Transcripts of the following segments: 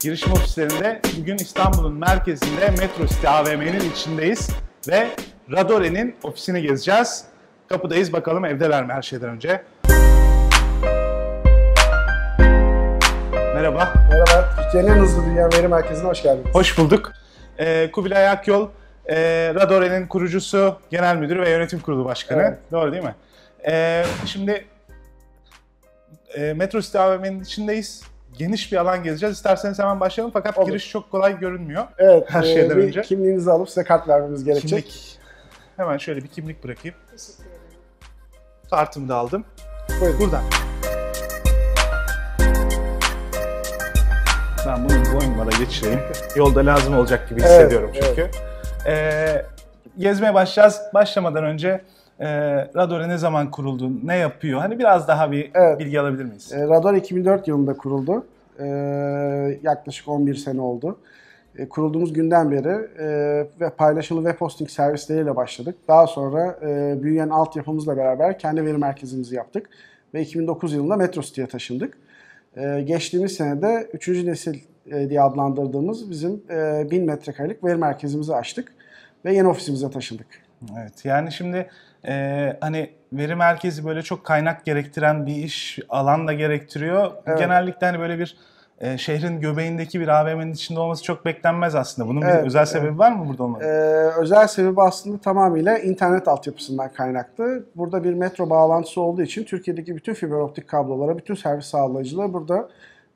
Girişim ofislerinde bugün İstanbul'un merkezinde Metro City AVM'nin içindeyiz ve Radore'nin ofisini gezeceğiz. Kapıdayız bakalım evdeler mi her şeyden önce. Merhaba, Merhaba, Türkiye'nin en hızlı dünya veri merkezine hoş geldiniz. hoş bulduk. Ee, Kubilay Akyol, e, Radore'nin kurucusu, genel müdürü ve yönetim kurulu başkanı. Evet. Doğru değil mi? Ee, şimdi e, Metro City AVM'nin içindeyiz. Geniş bir alan gezeceğiz. İsterseniz hemen başlayalım fakat Olur. giriş çok kolay görünmüyor. Evet, Her e, şeyden bir önce. kimliğinizi alıp size kart vermemiz gerekecek. Kimlik. Hemen şöyle bir kimlik bırakayım. Kartımı da aldım. Buyurun. Buradan. Ben bunu boynuma da geçireyim. Yolda lazım olacak gibi Evet, hissediyorum evet. çünkü. Ee, gezmeye başlayacağız. Başlamadan önce e, Radore ne zaman kuruldu, ne yapıyor? Hani biraz daha bir Evet. bilgi alabilir miyiz? E, Radar 2004 yılında kuruldu. E, yaklaşık 11 sene oldu. E, kurulduğumuz günden beri e, ve paylaşımlı web hosting servisleriyle başladık. Daha sonra e, büyüyen altyapımızla beraber kendi veri merkezimizi yaptık. Ve 2009 yılında Metro City'ye taşındık. E, geçtiğimiz senede 3. nesil e, diye adlandırdığımız bizim e, 1000 metrekarelik veri merkezimizi açtık. Ve yeni ofisimize taşındık. Evet yani şimdi e, hani veri merkezi böyle çok kaynak gerektiren bir iş alan da gerektiriyor. Evet. Genellikle hani böyle bir e, şehrin göbeğindeki bir AVM'nin içinde olması çok beklenmez aslında. Bunun Evet, bir özel evet. sebebi var mı burada olmanın? Ee, özel sebebi aslında tamamıyla internet altyapısından kaynaklı. Burada bir metro bağlantısı olduğu için Türkiye'deki bütün fiber optik kablolara, bütün servis sağlayıcılara burada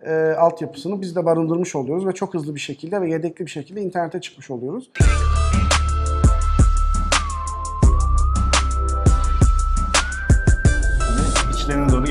e, altyapısını biz de barındırmış oluyoruz ve çok hızlı bir şekilde ve yedekli bir şekilde internete çıkmış oluyoruz.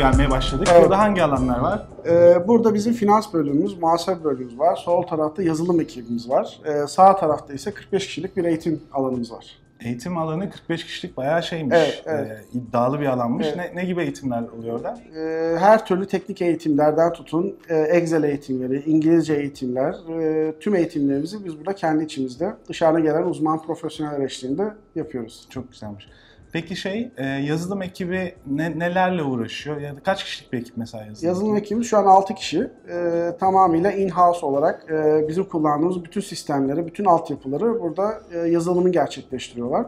Gelmeye başladık. Evet. Burada hangi alanlar var? Ee, burada bizim finans bölümümüz, muhasebe bölümümüz var. Sol tarafta yazılım ekibimiz var. Ee, sağ tarafta ise 45 kişilik bir eğitim alanımız var. Eğitim alanı 45 kişilik bayağı şeymiş. Evet, evet. e, iddialı bir alanmış. Evet. Ne, ne gibi eğitimler oluyor orada? Ee, her türlü teknik eğitimlerden tutun, e, Excel eğitimleri, İngilizce eğitimler, e, tüm eğitimlerimizi biz burada kendi içimizde dışarıda gelen uzman profesyoneller eşliğinde yapıyoruz. Çok güzelmiş. Peki şey e, yazılım ekibi ne, nelerle uğraşıyor? Ya da kaç kişilik bir ekip mesela yazılım? Yazılım ekibimiz şu an 6 kişi. E, tamamıyla in-house olarak e, bizim kullandığımız bütün sistemleri, bütün altyapıları burada e, yazılımı gerçekleştiriyorlar.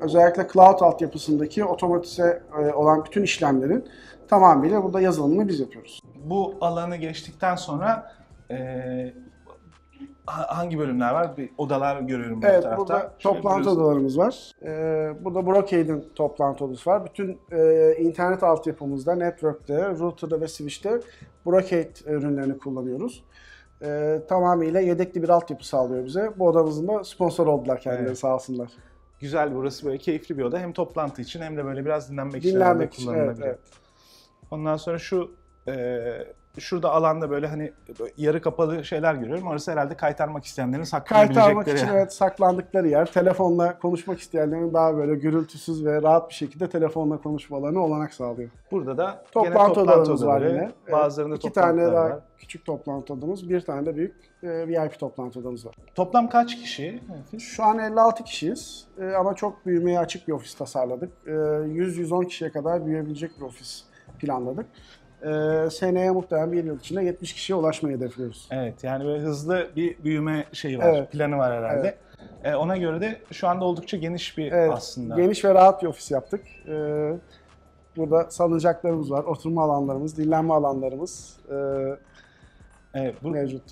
Özellikle cloud altyapısındaki otomatize e, olan bütün işlemlerin tamamıyla burada yazılımını biz yapıyoruz. Bu alanı geçtikten sonra e, hangi bölümler var? Bir odalar görüyorum bu Evet, tarafta. burada Şöyle toplantı biliyorsun. odalarımız var. Ee, burada Brocade'in toplantı odası var. Bütün e, internet altyapımızda, network'te, router'da ve switch'te Brocade ürünlerini kullanıyoruz. Ee, tamamıyla yedekli bir altyapı sağlıyor bize. Bu odamızın da sponsor oldular kendileri Evet. sağ olsunlar. Güzel burası böyle keyifli bir oda. Hem toplantı için hem de böyle biraz dinlenmek, için Dinlenmek herhalde için, evet, evet. Ondan sonra şu e, şurada alanda böyle hani yarı kapalı şeyler görüyorum. Orası herhalde kaytarmak isteyenlerin saklayabilecekleri. Kayıt almak için evet, saklandıkları yer. Telefonla konuşmak isteyenlerin daha böyle gürültüsüz ve rahat bir şekilde telefonla konuşmalarına olanak sağlıyor. Burada da Toplantı toplantı odalarımız var odaları, yine. Evet, Bazılarında İki tane daha var. küçük toplantı odamız, bir tane de büyük e, VIP toplantı odamız var. Toplam kaç kişi? Şu an 56 kişiyiz e, ama çok büyümeye açık bir ofis tasarladık. E, 100-110 kişiye kadar büyüyebilecek bir ofis planladık. E, seneye muhtemelen bir yıl içinde 70 kişiye ulaşmayı hedefliyoruz. Evet yani böyle hızlı bir büyüme şeyi var, Evet. planı var herhalde. E, ona göre de şu anda oldukça geniş bir Evet, aslında. Geniş ve rahat bir ofis yaptık. E, burada salıncaklarımız var, oturma alanlarımız, dinlenme alanlarımız e, Evet, bu, mevcut.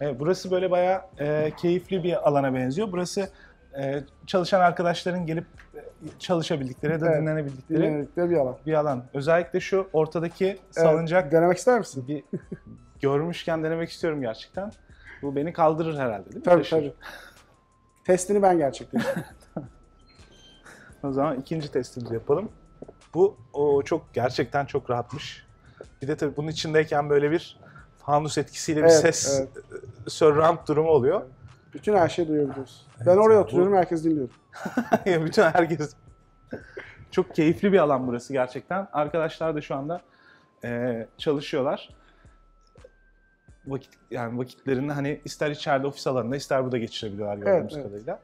evet, burası böyle bayağı e, keyifli bir alana benziyor. Burası e, çalışan arkadaşların gelip e, çalışabildikleri ya da Evet, dinlenebildikleri Dinlenekte bir alan. bir alan. Özellikle şu ortadaki salıncak Evet, denemek ister misin? bir görmüşken denemek istiyorum gerçekten. Bu beni kaldırır herhalde değil mi? Tabii Taşır. tabii. Testini ben gerçekleştirdim. O zaman ikinci testimizi yapalım. Bu o çok gerçekten çok rahatmış. Bir de tabii bunun içindeyken böyle bir fanus etkisiyle bir Evet, ses evet. e, surround durumu oluyor. Bütün her şeyi duyabiliyoruz. ben Evet, oraya bu- oturuyorum, herkes dinliyor. Bütün herkes. Çok keyifli bir alan burası gerçekten. Arkadaşlar da şu anda e, çalışıyorlar. Vakit yani vakitlerini hani ister içeride ofis alanında ister burada geçirebiliyorlar gördüğümüz evet. kadarıyla.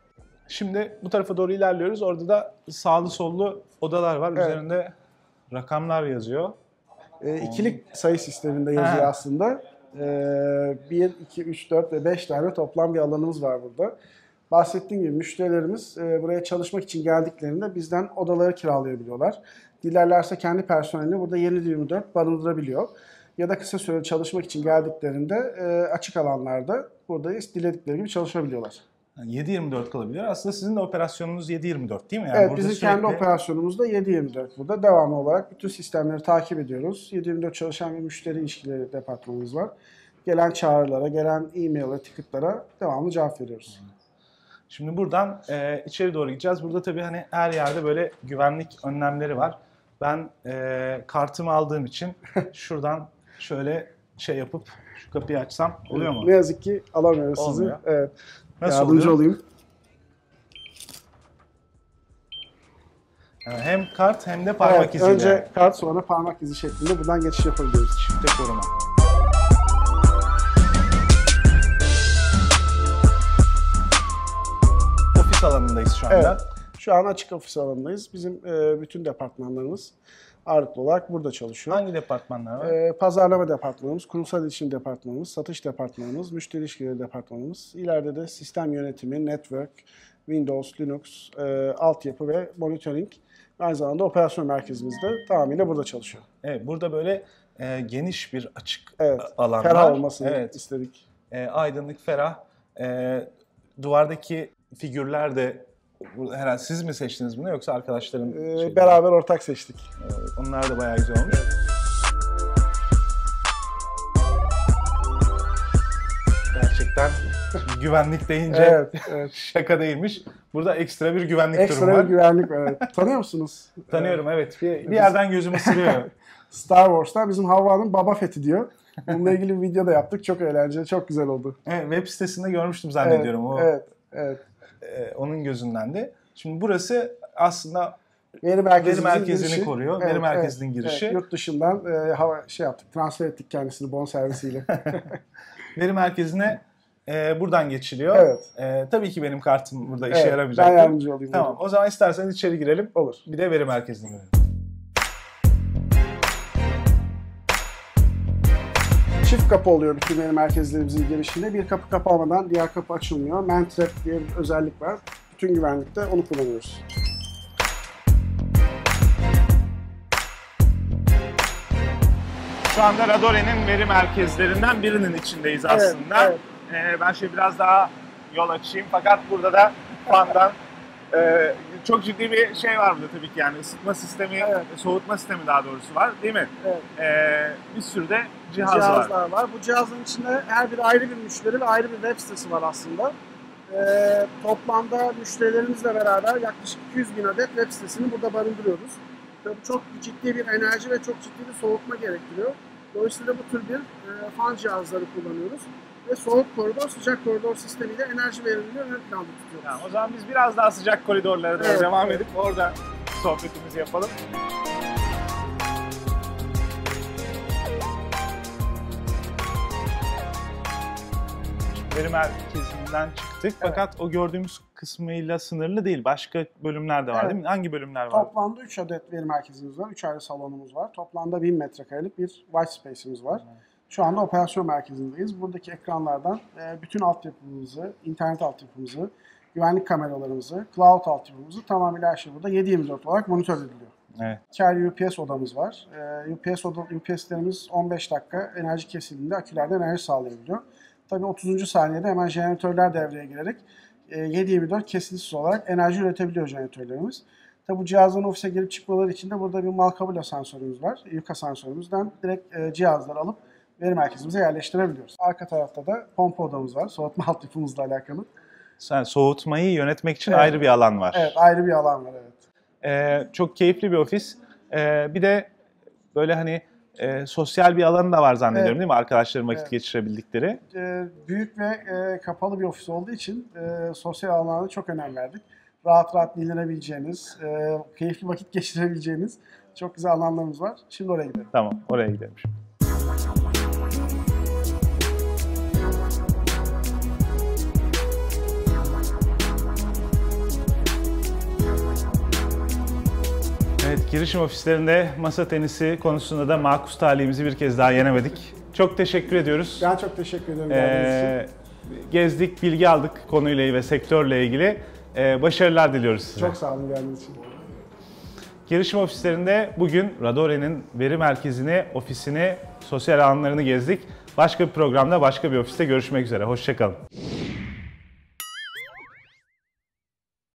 Şimdi bu tarafa doğru ilerliyoruz. Orada da sağlı sollu odalar var. Evet. Üzerinde rakamlar yazıyor. E, ikilik sayı sisteminde yazıyor Ha. aslında. Ee, 1, 2, 3, 4 ve 5 tane toplam bir alanımız var burada. Bahsettiğim gibi müşterilerimiz e, buraya çalışmak için geldiklerinde bizden odaları kiralayabiliyorlar. Dilerlerse kendi personelini burada 7-24 barındırabiliyor. Ya da kısa süre çalışmak için geldiklerinde e, açık alanlarda burada diledikleri gibi çalışabiliyorlar. Yani 7-24 kalabilir. Aslında sizin de operasyonunuz 7-24 değil mi? Yani evet burada bizim sürekli- kendi operasyonumuzda 7-24 burada. Devamlı olarak bütün sistemleri takip ediyoruz. 7-24 çalışan bir müşteri ilişkileri departmanımız var. Gelen çağrılara, gelen e-mail ve ticketlara devamlı cevap veriyoruz. Şimdi buradan e, içeri doğru gideceğiz. Burada tabii hani her yerde böyle güvenlik önlemleri var. Ben e, kartımı aldığım için şuradan şöyle şey yapıp şu kapıyı açsam oluyor mu? Ne yazık ki alamıyoruz sizi. Olmuyor. Evet. Nasıl Yardımcı oluyor? olayım. Yani hem kart hem de parmak Evet, iziyle. önce kart sonra parmak izi şeklinde buradan geçiş yapabiliyoruz. Çifte koruma. Ofis alanındayız şu anda. Evet. Şu an açık ofis alanındayız. Bizim e, bütün departmanlarımız ağırlıklı olarak burada çalışıyor. Hangi departmanlar var? E, pazarlama departmanımız, kurumsal iletişim departmanımız, satış departmanımız, müşteri ilişkileri departmanımız. İleride de sistem yönetimi, network, Windows, Linux, e, altyapı ve monitoring. Aynı zamanda operasyon merkezimiz de tamamıyla burada çalışıyor. Evet, burada böyle e, geniş bir açık Evet, alan Ferah var. olmasını Evet, istedik. e, aydınlık, ferah. E, duvardaki figürler de herhalde siz mi seçtiniz bunu yoksa arkadaşların? E, şeyleri? beraber ortak seçtik. E, onlar da bayağı güzel olmuş. Gerçekten şimdi güvenlik deyince Evet, evet. şaka değilmiş. Burada ekstra bir güvenlik Ekstra durumu bir var. güvenlik var. Evet. Tanıyor musunuz? Tanıyorum evet. Bir, bir yerden gözüm ısırıyor. Star Wars'ta bizim Havva'nın Baba Fethi diyor. Bununla ilgili bir video da yaptık. Çok eğlenceli, çok güzel oldu. Evet, web sitesinde görmüştüm zannediyorum. o Evet, evet. Onun gözünden de. Şimdi burası aslında Veri merkezimizin Veri merkezini girişi. koruyor. Veri merkezinin girişi. Evet, yurt dışından e, hava şey yaptık. Transfer ettik kendisini bon servisiyle. veri merkezine e, buradan geçiliyor. Evet. E, tabii ki benim kartım burada işe Evet, yaramayacak. Ben yardımcı olayım. Tamam. O zaman isterseniz içeri girelim. Olur. Bir de veri merkezine girelim. Çift kapı oluyor bütün veri merkezlerimizin girişinde. Bir kapı kapanmadan diğer kapı açılmıyor. Man Trap diye bir özellik var. Bütün güvenlikte onu kullanıyoruz. Şu anda Radore'nin veri merkezlerinden birinin içindeyiz aslında. evet. Ee, ben şimdi biraz daha yol açayım fakat burada da fandan e, çok ciddi bir şey var burada tabii ki yani ısıtma sistemi, Evet. soğutma sistemi daha doğrusu var değil mi? Evet. Ee, bir sürü de cihaz var. cihazlar var. Bu cihazın içinde her bir ayrı bir müşteri ve ayrı bir web sitesi var aslında. Ee, toplamda müşterilerimizle beraber yaklaşık 200 bin adet web sitesini burada barındırıyoruz. Tabii çok ciddi bir enerji ve çok ciddi bir soğutma gerektiriyor. Dolayısıyla bu tür bir e, fan cihazları kullanıyoruz. Ve soğuk koridor, sıcak koridor sistemiyle enerji verimliliği ön planda tutuyoruz. Tamam, o zaman biz biraz daha sıcak koridorlara Evet, devam evet. edip orada sohbetimizi yapalım. Veri merkezinden çıktık fakat o gördüğümüz kısmıyla sınırlı değil. Başka bölümler de var Evet. değil mi? Hangi bölümler var? Toplamda 3 adet veri merkezimiz var. 3 ayrı salonumuz var. Toplamda 1000 metrekarelik bir white space'imiz var. Şu anda operasyon merkezindeyiz. Buradaki ekranlardan e, bütün altyapımızı, internet altyapımızı, güvenlik kameralarımızı, cloud altyapımızı tamamıyla her şey burada 7-24 olarak monitör ediliyor. Evet. Ayrı UPS odamız var. E, UPS oda, UPS'lerimiz 15 dakika enerji kesildiğinde akülerden enerji sağlayabiliyor. Tabii 30. saniyede hemen jeneratörler devreye girerek e, 7-24 kesintisiz olarak enerji üretebiliyor jeneratörlerimiz. Tabi bu cihazların ofise girip çıkmaları için de burada bir Malkabula sensörümüz var. Yuka sensörümüzden direkt e, cihazları alıp veri merkezimize yerleştirebiliyoruz. Arka tarafta da pompa odamız var. Soğutma altyapımızla alakalı. Sen soğutmayı yönetmek için Evet. ayrı bir alan var. Evet ayrı bir alan var evet. Ee, çok keyifli bir ofis. Ee, bir de böyle hani e, sosyal bir alanı da var zannediyorum Evet. değil mi? Arkadaşların vakit Evet. geçirebildikleri. E, büyük ve e, kapalı bir ofis olduğu için e, sosyal alanlara çok önem verdik. Rahat rahat dinlenebileceğiniz, e, keyifli vakit geçirebileceğiniz çok güzel alanlarımız var. Şimdi oraya gidelim. Tamam, oraya gidelim. şimdi. Girişim ofislerinde masa tenisi konusunda da makus talihimizi bir kez daha yenemedik. Çok teşekkür ediyoruz. Ben çok teşekkür ederim geldiğiniz için. Ee, gezdik, bilgi aldık konuyla ve sektörle ilgili. Ee, başarılar diliyoruz size. Çok sağ olun geldiğiniz için. Girişim ofislerinde bugün Radore'nin veri merkezini, ofisini, sosyal alanlarını gezdik. Başka bir programda, başka bir ofiste görüşmek üzere. Hoşçakalın.